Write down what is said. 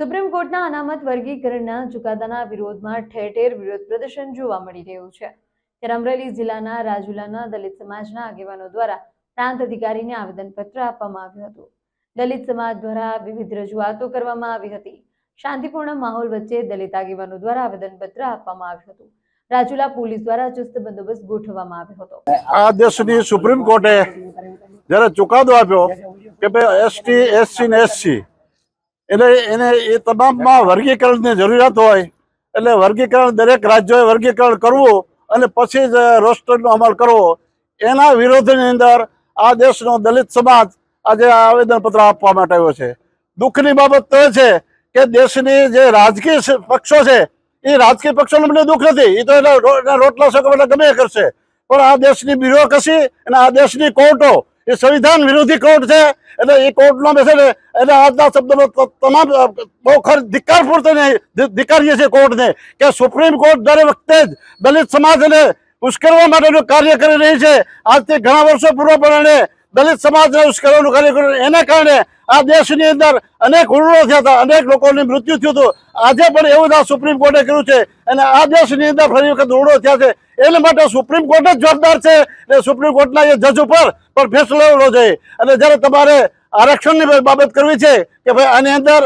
Supreme કોર્ટના અનામત વર્ગીકરણના ચુકાદાના વિરોધમાં ઠેર ઠેર વિરોધ પ્રદર્શન જોવા મળી રહ્યું છે. ત્યારે અમરેલી જિલ્લાના રાજુલાના દલિત સમાજના આગેવાનો દ્વારા પ્રાંત અધિકારીને આવેદનપત્ર આપવામાં આવ્યું હતું. દલિત સમાજ દ્વારા વિવિધ રજૂઆતો કરવામાં આવી હતી. શાંતિપૂર્ણ માહોલ વચ્ચે દલિત આગેવાનો દ્વારા આવેદનપત્ર આપવામાં આવ્યું હતું. રાજુલા પોલીસ દ્વારા ચુસ્ત બંદોબસ્ત ગોઠવવામાં આવ્યો હતો. આ દેશની સુપ્રીમ કોર્ટે જ્યારે ચુકાદો આપ્યો કે ભાઈ એસટી, એસસી ને એસસી એટલે એને એ તમામમાં વર્ગીકરણની જરૂરિયાત હોય. એટલે વર્ગીકરણ દરેક રાજ્યોએ વર્ગીકરણ કરવું અને પછી જ રોસ્ટરનો અમલ કરવો. એના વિરોધની અંદર આ દેશનો દલિત સમાજ આજે આવેદનપત્ર આપવા માટે આવ્યો છે. દુઃખની બાબત તો એ છે કે દેશની જે રાજકીય પક્ષો છે, એ રાજકીય પક્ષોને મને દુઃખ નથી. એ તો એના રોટલા શકો એટલે ગમે કરશે. પણ આ દેશની બ્યુરોક્રસી અને આ દેશની કોર્ટો એ સંવિધાન વિરોધી કોર્ટ છે. એટલે એ કોર્ટમાં બેસે એટલે આજના શબ્દમાં તમામ બહુ ખર ધિક્કારપૂર્વક પૂરતો ધિ- ધિક્કારીએ છીએ કોર્ટને કે સુપ્રીમ કોર્ટ દર વખતે જ દલિત સમાજને ઉશ્કેરવા માટેનું કાર્ય કરી રહી છે. આજથી ઘણા વર્ષો પૂર્વ પણ એણે દલિત સમાજને ઉશ્કેરવાનું કાર્ય કર્યું. એના કારણે આ દેશની અંદર અનેક હુમલો થયા હતા, અનેક લોકોની મૃત્યુ થયું હતું. આજે પણ એવું આ સુપ્રીમ કોર્ટે કર્યું છે અને આ દેશની અંદર ફરી વખત હુમલો થયા છે. એના માટે સુપ્રીમ કોર્ટ જ જવાબદાર છે અને સુપ્રીમ કોર્ટના એ જજ ઉપર પણ ફેસલો લેવો જોઈએ. અને જ્યારે તમારે આરક્ષણની બાબત કરવી છે કે ભાઈ આની અંદર